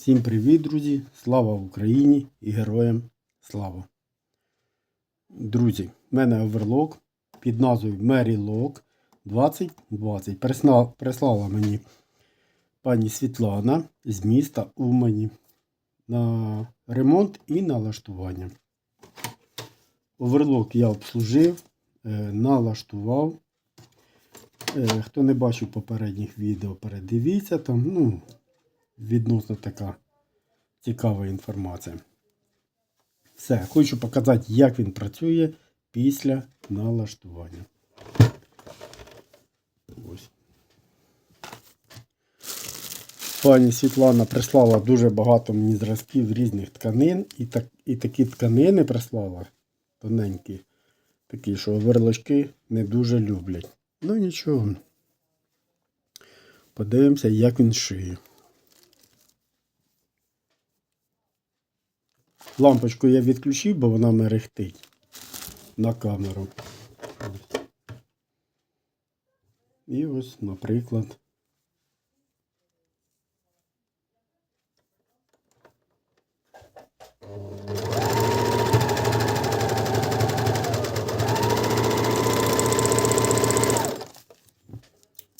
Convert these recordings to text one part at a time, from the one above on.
Всім привіт, друзі! Слава Україні і героям слава! Друзі, в мене оверлок під назвою Merrylock 2020. Присна- Прислала мені пані Світлана з міста Умані на ремонт і налаштування. Оверлок я обслужив, е, налаштував. Е, Хто не бачив попередніх відео, передивіться там. Ну, відносно така цікава інформація. Все, хочу показати, як він працює після налаштування. Ось. Пані Світлана прислала дуже багато мені зразків різних тканин, і, так, і такі тканини прислала тоненькі, такі, що верлочки не дуже люблять. Ну нічого. Подивимося, як він шиє. Лампочку я відключив, бо вона мерехтить на камеру. І ось, наприклад.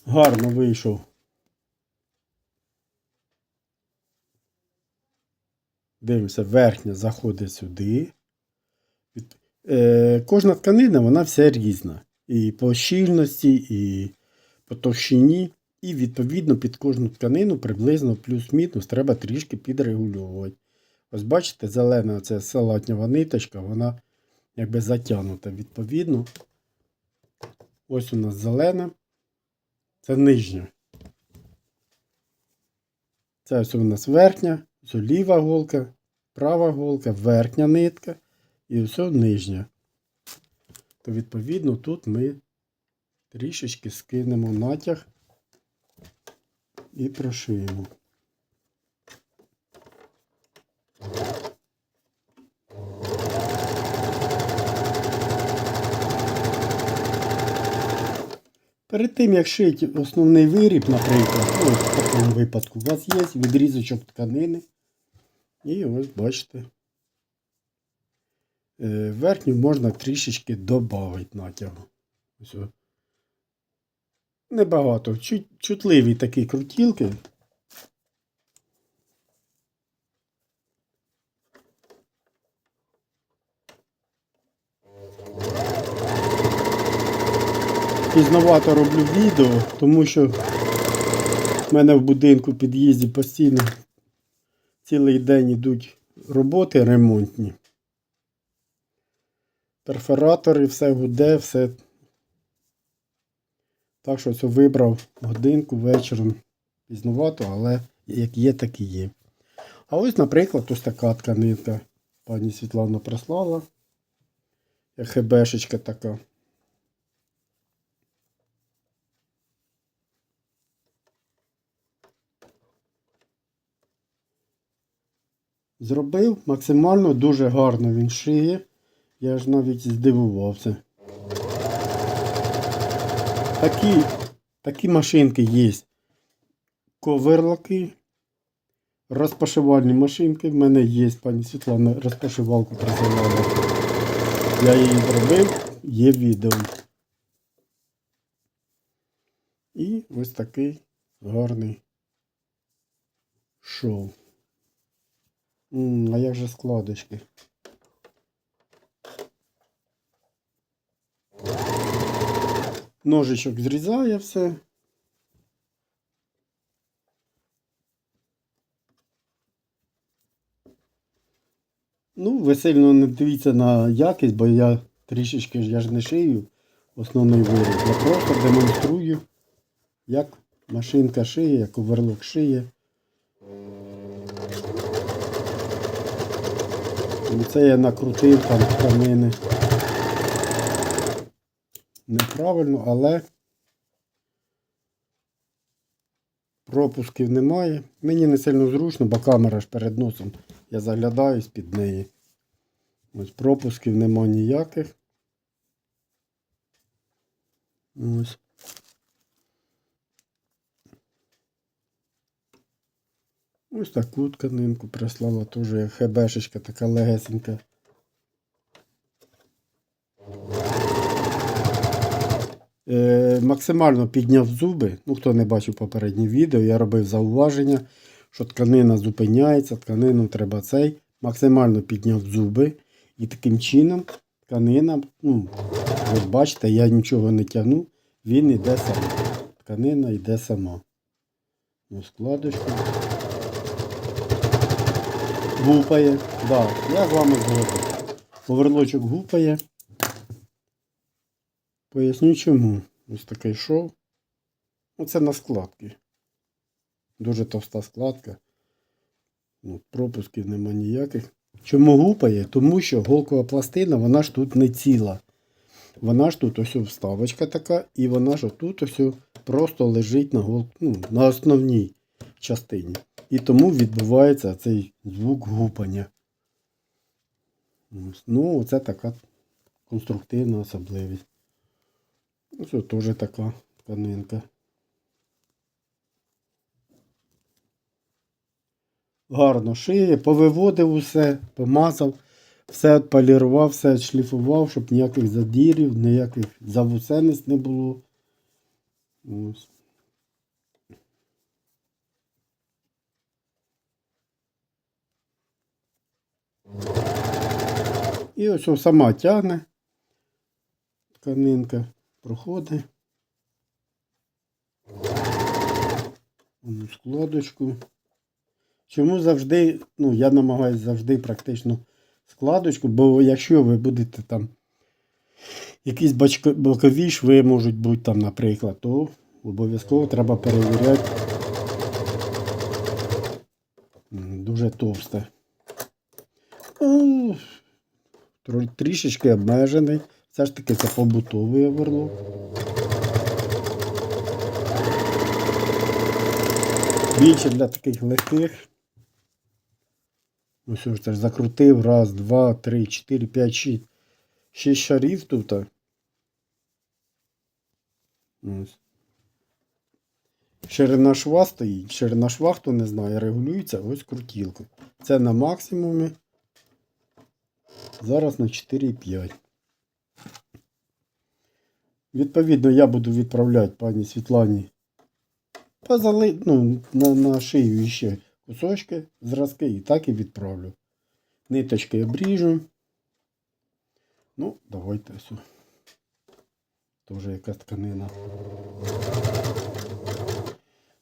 Гарно вийшов. Дивимося, верхня заходить сюди. Е, кожна тканина, вона вся різна. І по щільності, і по товщині. І відповідно під кожну тканину приблизно плюс-мінус треба трішки підрегульовувати. Ось бачите, зелена це салатнєва ниточка, вона якби затягнута. Відповідно. Ось у нас зелена. Це нижня. Це ось у нас верхня, ось ліва голка, права голка, верхня нитка і ось нижня. То відповідно тут ми трішечки скинемо натяг і прошиємо. Перед тим, як шити основний виріб, наприклад, ось в такому випадку, у вас є відрізочок тканини. І ось бачите. е, Верхню можна трішечки додати натягу. Небагато. Чутливі такі крутілки. Пізновато роблю відео, тому що в мене в будинку в під'їзді постійно цілий день йдуть роботи ремонтні. Перфоратори, все гуде, все. Так що це вибрав годинку вечором. Пізновато, але як є, так і є. А ось, наприклад, ось така тканинка пані Світлана прислала. Хебешечка така. Зробив максимально дуже гарно він шиє. Я ж навіть здивувався. Такі, такі машинки є. Коверлоки. Розпашивальні машинки. В мене є, пані Світлана, розпашивалку присилала. Я її зробив, є відео. І ось такий гарний шов. А як же складочки? Ножичок зрізає все. Ну, ви сильно не дивіться на якість, бо я трішечки я ж не шию основний виріб. Я просто демонструю, як машинка шиє, як оверлок шиє. Це я накрутив там тканини. Неправильно, але пропусків немає. Мені не сильно зручно, бо камера ж перед носом. Я заглядаю з-під неї. Ось пропусків нема ніяких. Ось. Ось таку тканинку прислала теж як хебешечка, така легесенька. Е, максимально підняв зуби. Ну, хто не бачив попереднє відео, я робив зауваження, що тканина зупиняється, тканину треба цей. Максимально підняв зуби. І таким чином тканина, ну, ви бачите, я нічого не тягну, він йде сам. Тканина йде сама. Ну, складочку. Гупає. Да, я з вами згоден. Оверлочок гупає. Поясню чому. Ось такий шов. Оце на складки. Дуже товста складка. Ну, пропусків нема ніяких. Чому гупає? Тому що голкова пластина, вона ж тут не ціла. Вона ж тут ось вставочка така, і вона ж тут ось просто лежить на, гол... ну, на основній частині. І тому відбувається цей звук гупання. Ось. Ну, це така конструктивна особливість. Ось теж така тканинка. Гарно шиє, повиводив усе, помазав, все відполірував, все шліфував, щоб ніяких задірів, ніяких завусениць не було. Ось. І ось сама тягне тканинка, проходить. Складочку. Чому завжди, ну, я намагаюся завжди практично складочку, бо якщо ви будете там якісь бокові шви можуть бути там, наприклад, то обов'язково треба перевіряти. Дуже товсте. Ну, тро- трішечки обмежений. Все ж таки це побутовий оверлок. Більше для таких легких. Ну що ж, закрутив. Раз, два, три, чотири, п'ять, шість. Шість шарів тут. Ось. Ширина шва стоїть. Ширина шва, хто не знає, регулюється ось крутілкою. Це на максимумі. Зараз на 4,5. Відповідно, я буду відправляти пані Світлані позали... ну, на, на шию ще кусочки, зразки і так і відправлю. Ниточки обріжу. Ну, давайте все. Тоже якась тканина.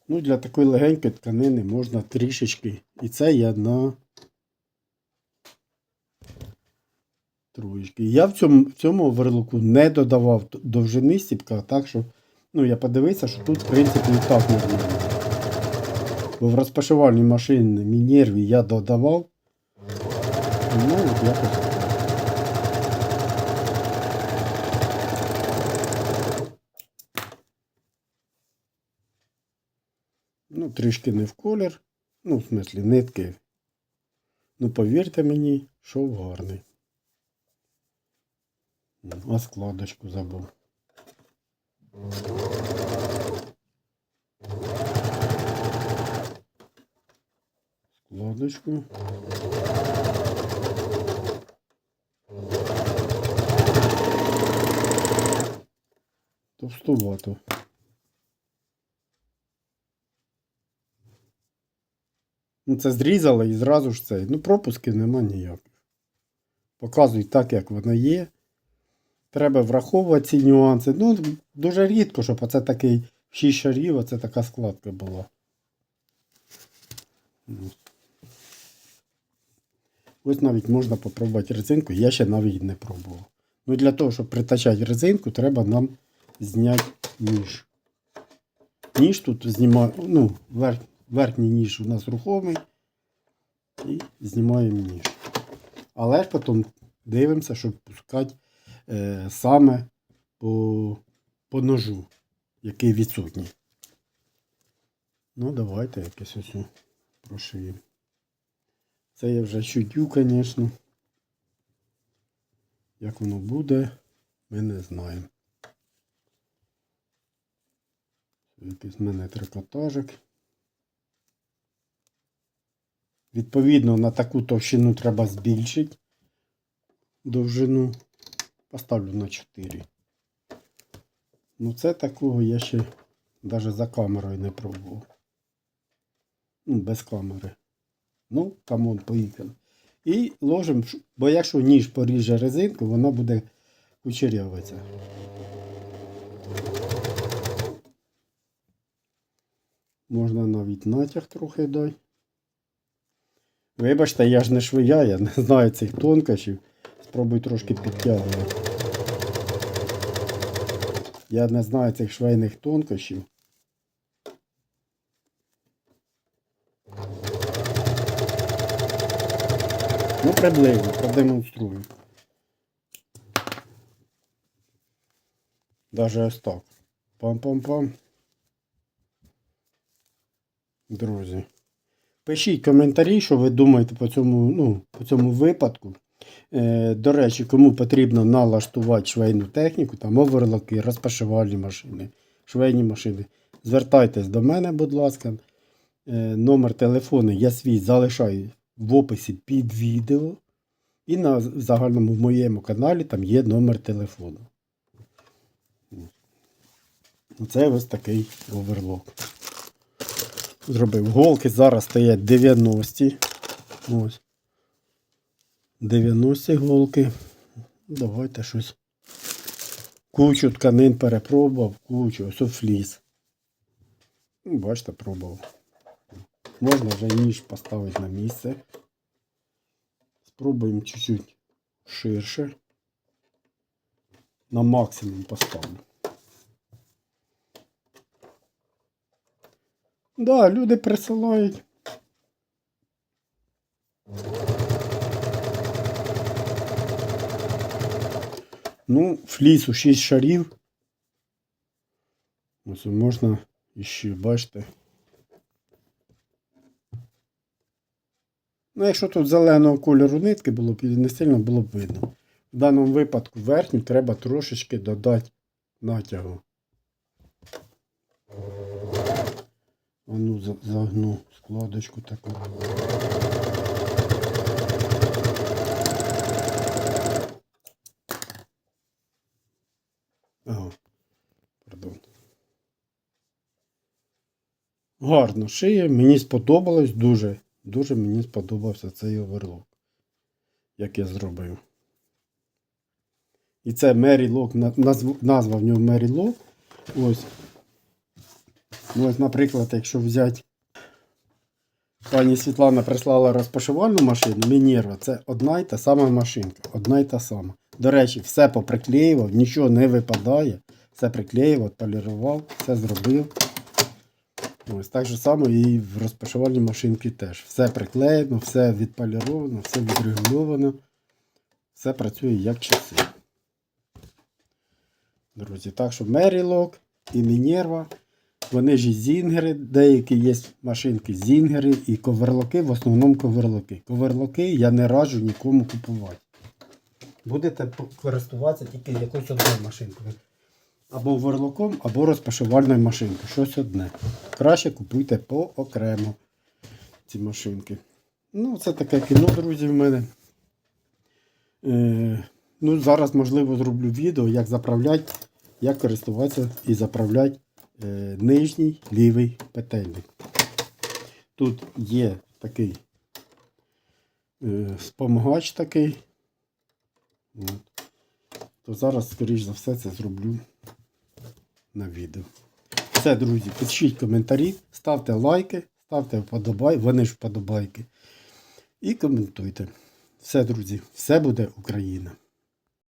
Ну, для такої легенької тканини можна трішечки. І це я на троєчки. Я в цьому, в цьому оверлоку не додавав довжини стіпка, так що ну, я подивився, що тут, в принципі, і так нормально. Бо в розпашивальній машині Мінерві я додавав. Ну, от якось. Ну, трішки не в колір. Ну, в смислі, нитки. Ну, повірте мені, шов гарний. А складочку забув. Складочку. Товстувато. Ну, це зрізали і зразу ж цей. Ну, пропусків нема ніяких. Показують так, як воно є. Треба враховувати ці нюанси. Ну, дуже рідко, щоб оце такий 6 шарів, оце така складка була. Ось. Навіть можна попробувати резинку, я ще навіть не пробував. Ну, для того, щоб притачати резинку, треба нам зняти ніж. Ніж тут знімаю, ну, верх, верхній ніж у нас рухомий. І знімаємо ніж. Але ж потім дивимося, щоб пускати е, саме по, по ножу, який відсутній. Ну, давайте якесь ось прошиємо. Це я вже чутю, звісно. Як воно буде, ми не знаємо. Якийсь в мене трикотажик. Відповідно, на таку товщину треба збільшити довжину. Поставлю на 4. Ну, це такого я ще навіть за камерою не пробував. Ну, без камери. Ну, камон, поїхали. І ложимо, бо якщо ніж поріже резинку, вона буде кучерявитися. Можна навіть натяг трохи дати. Вибачте, я ж не швия, я не знаю цих тонкощів. Спробуй трошки підтягувати. Я не знаю цих швейних тонкощів. Ну, приблизно, продемонструю. Даже ось так. Пам-пам-пам. Друзі. Пишіть коментарі, що ви думаєте по цьому, ну, по цьому випадку. Е, до речі, кому потрібно налаштувати швейну техніку, там оверлоки, розпашивальні машини, швейні машини. Звертайтесь до мене, будь ласка. Е, номер телефону я свій залишаю в описі під відео. І на загальному в моєму каналі там є номер телефону. Це ось такий оверлок. Зробив голки, зараз стоять 90. Ось. 90 голки. Давайте щось. Кучу тканин перепробував, кучу, ось фліс. Ну, Бачите, пробував. Можна вже ніж поставити на місце. Спробуємо чуть-чуть ширше. На максимум поставлю. Да, люди присилають. Ну, флісу 6 шарів. Ось можна іще, бачите. Ну, якщо тут зеленого кольору нитки було б не сильно було б видно. В даному випадку верхню треба трошечки додати натягу. А ну, загну складочку таку. Гарно шиє, мені сподобалось дуже. Дуже мені сподобався цей оверлок, як я зробив. І це Lock, назва в нього Lock. Ось. Ну, ось, наприклад, якщо взяти. Пані Світлана прислала розпашивальну машину, Мінєрва, це одна й та сама машинка. Одна й та сама. До речі, все поприклеював, нічого не випадає. Все приклеював, полірував, все зробив. Ось так же само і в розпашивальній машинці теж. Все приклеєно, все відполіровано, все відрегульовано. Все працює як часи. Друзі, так що Merrilock і Minerva, вони ж і зінгери, деякі є машинки зінгери і коверлоки, в основному коверлоки. Коверлоки я не раджу нікому купувати. Будете користуватися тільки якоюсь одною машинкою. Або верлоком, або розпашивальною машинкою. Щось одне. Краще купуйте поокремо ці машинки. Ну, це таке кіно, друзі, в мене. Е, ну, зараз, можливо, зроблю відео, як заправляти, як користуватися і заправляти е, нижній лівий петельник. Тут є такий е, спомагач такий. От. То зараз, скоріш за все, це зроблю на відео. Все, друзі, пишіть коментарі, ставте лайки, ставте вподобайки, вони ж вподобайки. І коментуйте. Все, друзі, все буде Україна.